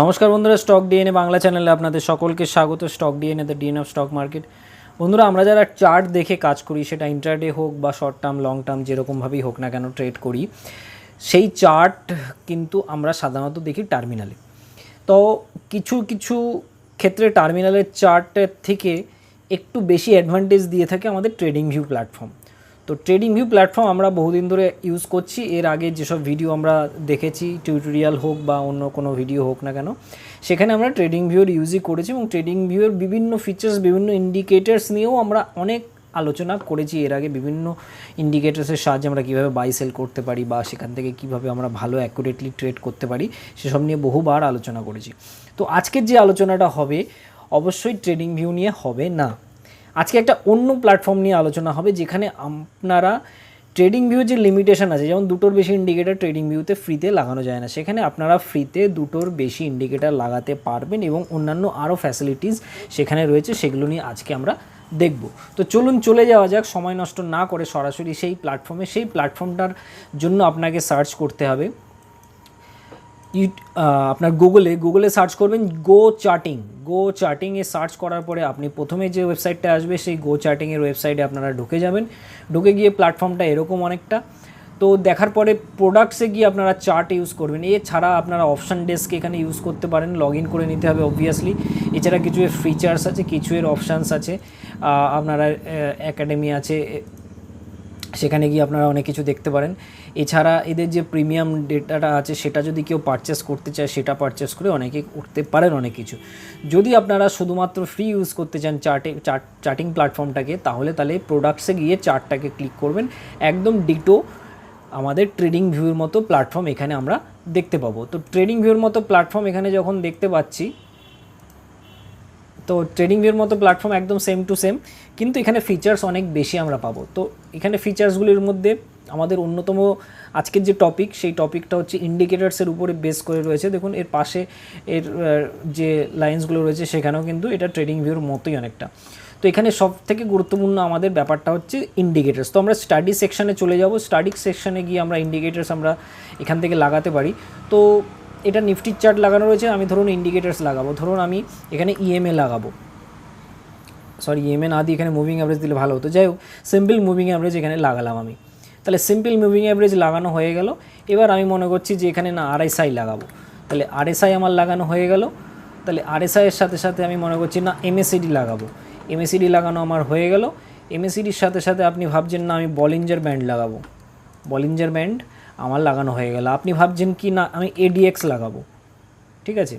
নমস্কার বন্ধুরা stock DNA Bangla চ্যানেলে আপনাদের সকলকে স্বাগত। Stock DNA the DNA of stock market বন্ধুরা, আমরা যারা চার্ট দেখে কাজ করি, সেটা ইন্টারডে হোক বা শর্ট টার্ম লং টার্ম যেরকমভাবেই হোক না কেন ট্রেড করি, সেই চার্ট কিন্তু আমরা সাধারণত দেখি টার্মিনালে তো কিছু কিছু ক্ষেত্রে টার্মিনালের চার্টের থেকে একটু বেশি অ্যাডভান্টেজ দিয়ে থাকে আমাদের ট্রেডিং ভিউ প্ল্যাটফর্ম তো ট্রেডিং ভিউ প্ল্যাটফর্ম আমরা বহুদিন ধরে ইউজ করছি। এর আগে যেসব ভিডিও আমরা দেখেছি টিউটোরিয়াল হোক বা অন্য কোনো ভিডিও হোক না কেন, সেখানে আমরা ট্রেডিং ভিউর ইউজই করেছি এবং ট্রেডিং ভিউর বিভিন্ন ফিচার্স বিভিন্ন ইন্ডিকেটার্স নিয়েও আমরা অনেক আলোচনা করেছি। এর আগে বিভিন্ন ইন্ডিকেটার্সের সাহায্যে আমরা কীভাবে বাই সেল করতে পারি বা সেখান থেকে কীভাবে আমরা ভালো অ্যাকুরেটলি ট্রেড করতে পারি, সেসব নিয়ে বহুবার আলোচনা করেছি। তো আজকের যে আলোচনাটা হবে, অবশ্যই ট্রেডিং ভিউ নিয়ে হবে না। আজকে একটা অন্য প্ল্যাটফর্ম নিয়ে আলোচনা হবে যেখানে আপনারা ট্রেডিং ভিউ যে লিমিটেশন আছে, যেমন দুটোর বেশি ইন্ডিকেটার ট্রেডিং ভিউতে ফ্রিতে লাগানো যায় না, সেখানে আপনারা ফ্রিতে দুটোর বেশি ইন্ডিকেটার লাগাতে পারবেন এবং অন্যান্য আরও ফ্যাসিলিটিস সেখানে রয়েছে, সেগুলো নিয়ে আজকে আমরা দেখব। তো চলুন চলে যাওয়া যাক, সময় নষ্ট না করে সরাসরি সেই প্ল্যাটফর্মে সেই প্ল্যাটফর্মটার জন্য আপনাকে সার্চ করতে হবে। ইউট আপনার গুগলে গুগলে সার্চ করবেন গো চার্টিং গো চার্টিংয়ে সার্চ করার পরে আপনি প্রথমে যে ওয়েবসাইটটা আসবে, সেই গো চার্টিংয়ের ওয়েবসাইটে আপনারা ঢুকে যাবেন। ঢুকে গিয়ে প্ল্যাটফর্মটা এরকম অনেকটা। তো দেখার পরে প্রোডাক্টসে গিয়ে আপনারা চার্ট ইউজ করবেন। এছাড়া আপনারা অপশান ডেস্ক এখানে ইউজ করতে পারেন লগ ইন করে নিতে হবে অবভিয়াসলি এছাড়া কিছু এর ফিচার্স আছে, কিছু এর অপশানস আছে। আপনারা একাডেমি আছে সেখানে গিয়ে আপনারা অনেক কিছু দেখতে পারেন। এছাড়া এদের যে প্রিমিয়াম ডেটাটা আছে, সেটা যদি কেউ পারচেস করতে চায়, সেটা পারচেস করে অনেকে করতে পারেন অনেক কিছু। যদি আপনারা শুধুমাত্র ফ্রি ইউজ করতে চান চার্টে চার্ট চার্টিং প্ল্যাটফর্মটাকে তাহলে তাহলে প্রোডাক্টসে গিয়ে চার্টটাকে ক্লিক করবেন। একদম ডিটো আমাদের ট্রেডিং ভিউর মতো প্ল্যাটফর্ম এখানে আমরা দেখতে পাবো। তো ট্রেডিং ভিউর মতো প্ল্যাটফর্ম এখানে যখন দেখতে পাচ্ছি তো ট্রেডিং ভিউর মতো প্ল্যাটফর্ম একদম সেম টু সেম কিন্তু এখানে ফিচার্স অনেক বেশি আমরা পাবো। তো এখানে ফিচার্সগুলির মধ্যে আমাদের অন্যতম আজকের যে টপিক সেই টপিকটা হচ্ছে ইন্ডিকেটার্সের উপরে বেস করে রয়েছে। দেখুন, এর পাশে এর যে লাইন্সগুলো রয়েছে, সেখানেও কিন্তু এটা ট্রেডিং ভিউর মতোই অনেকটা। তো এখানে সব থেকে গুরুত্বপূর্ণ আমাদের ব্যাপারটা হচ্ছে ইন্ডিকেটার্স তো আমরা স্টাডি সেকশানে চলে যাব। স্টাডি সেকশানে গিয়ে আমরা ইন্ডিকেটার্স আমরা এখান থেকে লাগাতে পারি। তো এটা নিফটির চার্ট লাগানো রয়েছে, আমি ধরুন ইন্ডিকেটার্স লাগাবো। ধরুন আমি এখানে ইএমএ লাগাবো। সরি ইএমএ না দিয়ে এখানে মুভিং অ্যাভারেজ দিলে ভালো হতো। যাই হোক সিম্পল মুভিং অ্যাভারেজ এখানে লাগালাম আমি। তাহলে সিম্পল মুভিং অ্যাভারেজ লাগানো হয়ে গেল। এবার আমি মনে করছি যে এখানে না আরএসআই লাগাবো। তাহলে আরএসআই আমার লাগানো হয়ে গেল। তাহলে আরএসআই এর সাথে সাথে আমি মনে করছি না এমএসিডি লাগাবো। এমএসিডি লাগানো আমার হয়ে গেল। এমএসিডির সাথে সাথে আপনি ভাবছেন না আমি বলিঞ্জার ব্যান্ড লাগাবো। বলিঞ্জার ব্যান্ড আমার লাগানো হয়ে গেল। আপনি ভাবছেন কি, না, আমি এডিএক্স লাগাবো। ঠিক আছে?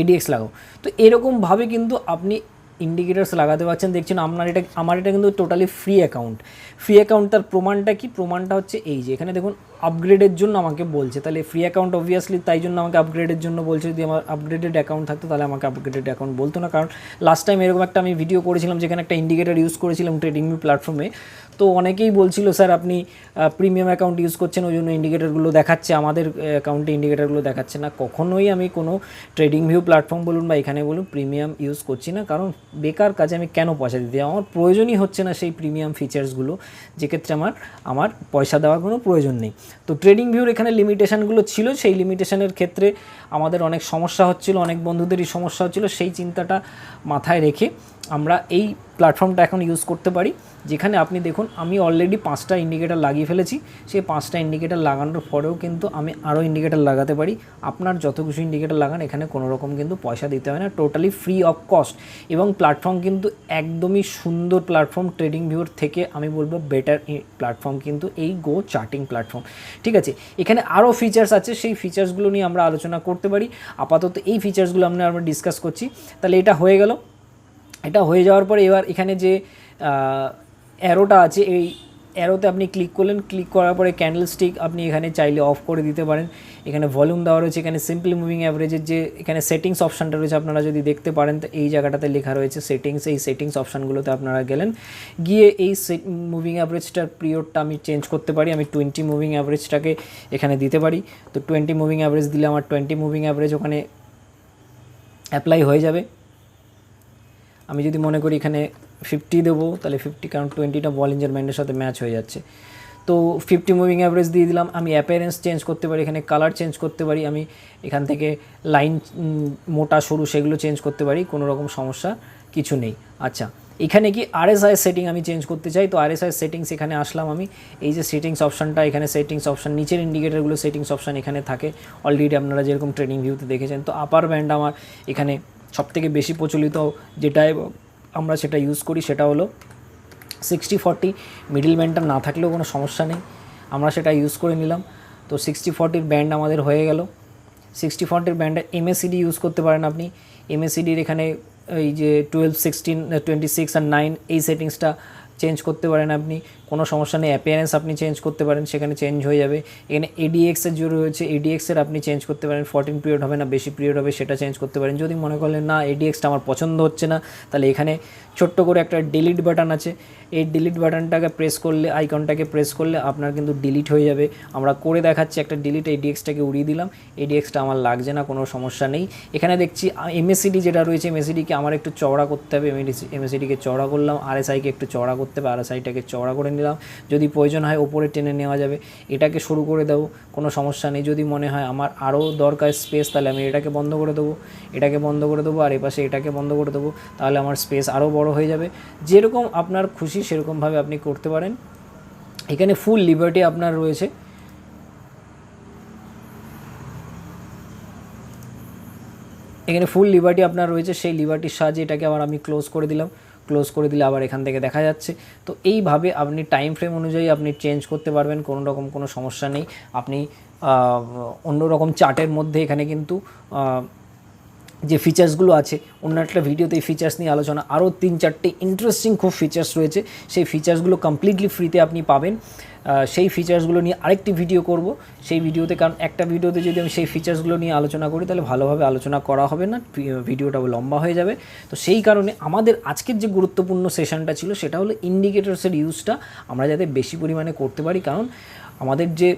এডিএক্স লাগাবো। তো এরকমভাবে কিন্তু আপনি ইন্ডিকেটার্স লাগাতে পারছেন। দেখছেন আপনার এটা, আমার এটা কিন্তু totally free account free account তার প্রমাণটা কি? প্রমাণটা হচ্ছে এই যে, এখানে দেখুন আপগ্রেডের জন্য আমাকে বলছে। তাহলে ফ্রি অ্যাকাউন্ট অবভিয়াসলি তাই জন্য আমাকে আপগ্রেডের জন্য বলছে, যদি আমার আপগ্রেডেড অ্যাকাউন্ট থাকতো তাহলে আমাকে আপগ্রেডেড অ্যাকাউন্ট বলতো না। কারণ লাস্ট টাইম এরকম একটা আমি ভিডিও করেছিলাম যেখানে একটা ইন্ডিকেটার ইউজ করেছিলাম ট্রেডিং প্ল্যাটফর্মে তো অনেকেই বলছিল, স্যার, আপনি প্রিমিয়াম অ্যাকাউন্ট ইউজ করছেন, ওই জন্য ইন্ডিকেটারগুলো দেখাচ্ছে, আমাদের অ্যাকাউন্টে ইন্ডিকেটারগুলো দেখাচ্ছে না। কখনোই আমি কোনো ট্রেডিং ভিউ প্ল্যাটফর্ম বলুন বা এখানে বলুন প্রিমিয়াম ইউজ করছি না। কারণ বেকার কাজে আমি কেন পয়সা দিতে আমার প্রয়োজনই হচ্ছে না সেই প্রিমিয়াম ফিচার্সগুলো যেক্ষেত্রে আমার আমার পয়সা দেওয়ার কোনো প্রয়োজন নেই। তো ট্রেডিং ভিউর এখানে লিমিটেশানগুলো ছিল, সেই লিমিটেশানের ক্ষেত্রে আমাদের অনেক সমস্যা হচ্ছিল, অনেক বন্ধুদেরই সমস্যা হচ্ছিল, সেই চিন্তাটা মাথায় রেখে আমরা এই প্ল্যাটফর্মটা এখন ইউজ করতে পারি, যেখানে আপনি দেখুন, আমি অলরেডি পাঁচটা ইন্ডিকেটার লাগিয়ে ফেলেছি। সেই পাঁচটা ইন্ডিকেটার লাগানোর পরেও কিন্তু আমি আরও ইন্ডিকেটার লাগাতে পারি। আপনার যত কিছু ইন্ডিকেটার লাগান, এখানে কোনো রকম কিন্তু পয়সা দিতে হয় না টোটালি ফ্রি অফ কস্ট এবং প্ল্যাটফর্ম কিন্তু একদমই সুন্দর প্ল্যাটফর্ম ট্রেডিং ভিউর থেকে আমি বলব বেটার প্ল্যাটফর্ম কিন্তু এই গো চার্টিং প্ল্যাটফর্ম ঠিক আছে? এখানে আরও ফিচার্স আছে, সেই ফিচার্সগুলো নিয়ে আমরা আলোচনা করতে পারি। আপাতত এই ফিচার্সগুলো আমরা আমরা ডিসকাস করছি। তাহলে এটা হয়ে গেল। এটা হয়ে যাওয়ার পরে এবার এখানে যে অ্যারোটা আছে, এই অ্যারোতে আপনি ক্লিক করলেন ক্লিক করার পরে ক্যান্ডেল স্টিক আপনি এখানে চাইলে অফ করে দিতে পারেন। এখানে ভলিউম দেওয়া রয়েছে, এখানে সিম্পলি মুভিং অ্যাভারেজের যে, এখানে সেটিংস অপশানটা রয়েছে আপনারা যদি দেখতে পারেন, তো এই জায়গাটাতে লেখা রয়েছে সেটিংস এই সেটিংস অপশানগুলোতে আপনারা গেলেন। গিয়ে এই মুভিং অ্যাভারেজটার পিরিয়ডটা আমি চেঞ্জ করতে পারি, আমি টোয়েন্টি মুভিং অ্যাভারেজটাকে এখানে দিতে পারি। তো টোয়েন্টি মুভিং অ্যাভারেজ দিলে আমার টোয়েন্টি মুভিং অ্যাভারেজ ওখানে অ্যাপ্লাই হয়ে যাবে। আমি যদি মনে করি এখানে ফিফটি দেবো, তাহলে ফিফটি কারণ টোয়েন্টিটা বল ইঞ্জার ব্যান্ডের সাথে ম্যাচ হয়ে যাচ্ছে। তো ফিফটি মুভিং অ্যাভারেজ দিয়ে দিলাম, আমি অ্যাপিয়ারেন্স চেঞ্জ করতে পারি, এখানে কালার চেঞ্জ করতে পারি, আমি এখান থেকে লাইন মোটা, সরু, সেগুলো চেঞ্জ করতে পারি, কোনো রকম সমস্যা কিছু নেই। আচ্ছা এখানে কি আরএসআই সেটিং আমি চেঞ্জ করতে চাই? তো আরএসআই সেটিংস এখানে আসলাম আমি, এই যে সেটিংস অপশনটা এখানে সেটিংস অপশান নিচের ইন্ডিকেটারগুলো সেটিংস অপশান এখানে থাকে। অলরেডি আপনারা যেরকম ট্রেনিং ভিউতে দেখেছেন, তো আপার ব্যান্ড আমার এখানে সবথেকে বেশি প্রচলিত যেটা আমরা সেটা ইউজ করি সেটা হলো সিক্সটি ফর্টি মিডিল ব্যান্ডটা না থাকলেও কোনো সমস্যা নেই। আমরা সেটা ইউজ করে নিলাম। তো সিক্সটি ফর্টির ব্যান্ড আমাদের হয়ে গেল। সিক্সটি ফর্টির ব্যান্ডে এমএসিডি ইউজ করতে পারেন আপনি। এমএসিডির এখানে এই যে টুয়েলভ সিক্সটিন টোয়েন্টি সিক্স আর নাইন এই সেটিংসটা চেঞ্জ করতে পারেন আপনি। কোনো সমস্যা নেই অ্যাপিয়ারেন্স আপনি চেঞ্জ করতে পারেন, সেখানে চেঞ্জ হয়ে যাবে। এখানে এডিএক্সের যে রয়েছে এডিএক্সের আপনি চেঞ্জ করতে পারেন ফোরটিন পিরিয়ড হবে না, বেশি পিরিয়ড হবে, সেটা চেঞ্জ করতে পারেন। যদি মনে করলেন, না এডিএক্সটা আমার পছন্দ হচ্ছে না, তাহলে এখানে ছোট্ট করে একটা ডিলিট বাটন আছে। এই ডিলিট বাটনটাকে প্রেস করলে আইকনটাকে প্রেস করলে আপনার কিন্তু ডিলিট হয়ে যাবে। আমরা করে দেখাচ্ছি একটা ডিলিট এডিএক্সটাকে উড়িয়ে দিলাম। এডিএক্সটা আমার লাগছে না, কোনো সমস্যা নেই। এখানে দেখছি এমএসিডি যেটা রয়েছে এমএসিডিকে আমার একটু চওড়া করতে হবে। এমএসিডিকে চওড়া করলাম আরএসআইকে একটু চওড়া করতে হবে আরএসআইটাকে চওড়া করে নিলাম। যদি প্রয়োজন হয় ওপরে টেনে নেওয়া যাবে। এটাকে শুরু করে দেবো, কোনো সমস্যা নেই। যদি মনে হয় আমার আরও দরকার স্পেস তাহলে আমি এটাকে বন্ধ করে দেবো। এটাকে বন্ধ করে দেবো আর এপাশে এটাকে বন্ধ করে দেবো। তাহলে আমার স্পেস আরও বড় হয়ে যাবে। যেরকম আপনার খুশি, সেরকমভাবে আপনি করতে পারেন। এখানে ফুল লিবার্টি আপনার রয়েছে। এখানে ফুল লিবার্টি আপনার রয়েছে। সেই লিবার্টির সাহায্যে এটাকে আবার আমি ক্লোজ করে দিলাম। ক্লোজ করে দিলে আবার এখান থেকে দেখা যাচ্ছে। তো এইভাবে আপনি টাইম ফ্রেম অনুযায়ী আপনি চেঞ্জ করতে পারবেন, কোনো রকম কোনো সমস্যা নেই। আপনি অন্য রকম চার্টের মধ্যে এখানে কিন্তু যে ফিচার্সগুলো আছে, অন্য একটা ভিডিওতে এই ফিচার্স নিয়ে আলোচনা, আরও তিন চারটে ইন্টারেস্টিং খুব ফিচার্স রয়েছে, সেই ফিচার্সগুলো কমপ্লিটলি ফ্রিতে আপনি পাবেন। সেই ফিচার্সগুলো নিয়ে আরেকটি ভিডিও করব। সেই ভিডিওতে কারণ একটা ভিডিওতে যদি আমি সেই ফিচার্সগুলো নিয়ে আলোচনা করি, তাহলে ভালোভাবে আলোচনা করা হবে না ভি- ভিডিওটা লম্বা হয়ে যাবে। তো সেই কারণে আমাদের আজকের যে গুরুত্বপূর্ণ সেশনটা ছিল, সেটা হলো ইন্ডিকেটার্সের ইউজটা আমরা যাতে বেশি পরিমাণে করতে পারি। কারণ আমাদের যে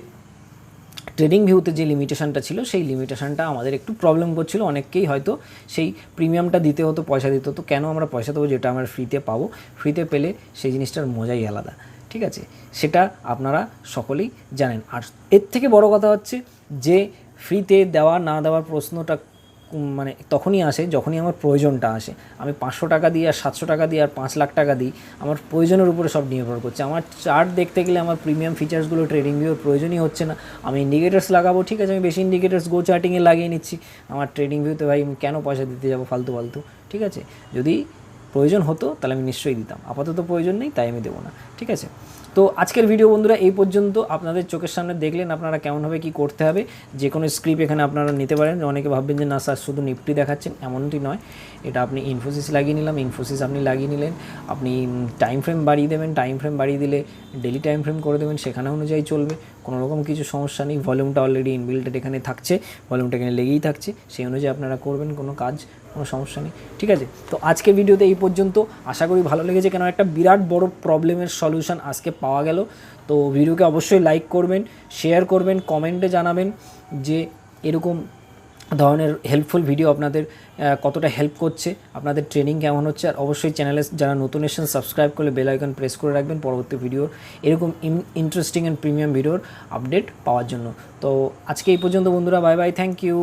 ট্রেডিং ভিউতে যে লিমিটেশনটা ছিল, সেই লিমিটেশনটা আমাদের একটু প্রবলেম করছিল। অনেককেই হয়তো সেই প্রিমিয়ামটা দিতে হতো, পয়সা দিতে হতো। কেন আমরা পয়সা দেবো যেটা আমরা ফ্রিতে পাবো? ফ্রিতে পেলে সেই জিনিসটার মজাই আলাদা। ঠিক আছে? সেটা আপনারা সকলেই জানেন। আর এর থেকে বড় কথা হচ্ছে যে ফ্রিতে দেওয়া, না দেওয়ার প্রশ্নটা মানে তখনই আসে যখনই আমার প্রয়োজনটা আসে। আমি পাঁচশো টাকা দিই আর সাতশো টাকা দিই আর পাঁচ লাখ টাকা দিই, আমার প্রয়োজনের উপরে সব নির্ভর করছে। আমার চার্ট দেখতে গেলে আমার প্রিমিয়াম ফিচার্সগুলো, ট্রেডিং ভিউর প্রয়োজনই হচ্ছে না। আমি ইন্ডিকেটার্স লাগাবো, ঠিক আছে, আমি বেশি ইন্ডিকেটার্স গো চার্টিংয়ে লাগিয়ে নিচ্ছি। আমার ট্রেডিং ভিউতে ভাই কেন পয়সা দিতে যাব ফালতু ফালতু, ঠিক আছে? যদি প্রয়োজন হতো তাহলে আমি নিশ্চয়ই দিতাম। আপাতত প্রয়োজন নেই, তাই আমি দেবো না, ঠিক আছে? তো আজকের ভিডিও বন্ধুরা, এই পর্যন্ত। আপনাদের চোখের সামনে দেখলেন আপনারা কেমনভাবে কি করতে হবে। যে কোনো স্ক্রিপ্ট এখানে আপনারা নিতে পারেন। অনেকে ভাববেন যে, না স্যার, শুধু নিফটি দেখাচ্ছেন। এমনটি নয়। এটা আপনি ইনফোসিস লাগিয়ে নিলাম। ইনফোসিস আপনি লাগিয়ে নিলেন। আপনি টাইম ফ্রেম বাড়িয়ে দেবেন। টাইম ফ্রেম বাড়িয়ে দিলে ডেলি টাইম ফ্রেম করে দেবেন। সেখানে অনুযায়ী চলবে। কোনো রকম কিছু সমস্যা নেই ভলিউমটা অলরেডি ইনবিল্টেড এখানে থাকছে ভলিউমটা এখানে লেগেই থাকছে, সেই অনুযায়ী আপনারা করবেন, কোনো কাজ, কোনো সমস্যা নেই, ঠিক আছে? তো আজকে ভিডিওতে এই পর্যন্ত, আশা করি ভালো লেগেছে কেন একটা বিরাট বড় প্রবলেমের সলিউশন আজকে পাওয়া গেল। তো ভিডিওকে অবশ্যই লাইক করবেন শেয়ার করবেন কমেন্টে জানাবেন যে এরকম ধরনের হেল্পফুল ভিডিও আপনাদের কতটা হেল্প করছে, আপনাদের ট্রেনিং কেমন হচ্ছে, আর অবশ্যই চ্যানেলে যারা নতুন এসেছেন সাবস্ক্রাইব করলে বেল আইকন প্রেস করে রাখবেন পরবর্তী ভিডিওর এরকম ইন্টারেস্টিং অ্যান্ড প্রিমিয়াম ভিডিওর আপডেট পাওয়ার জন্য। তো আজকে এই পর্যন্ত বন্ধুরা বাই বাই থ্যাংক ইউ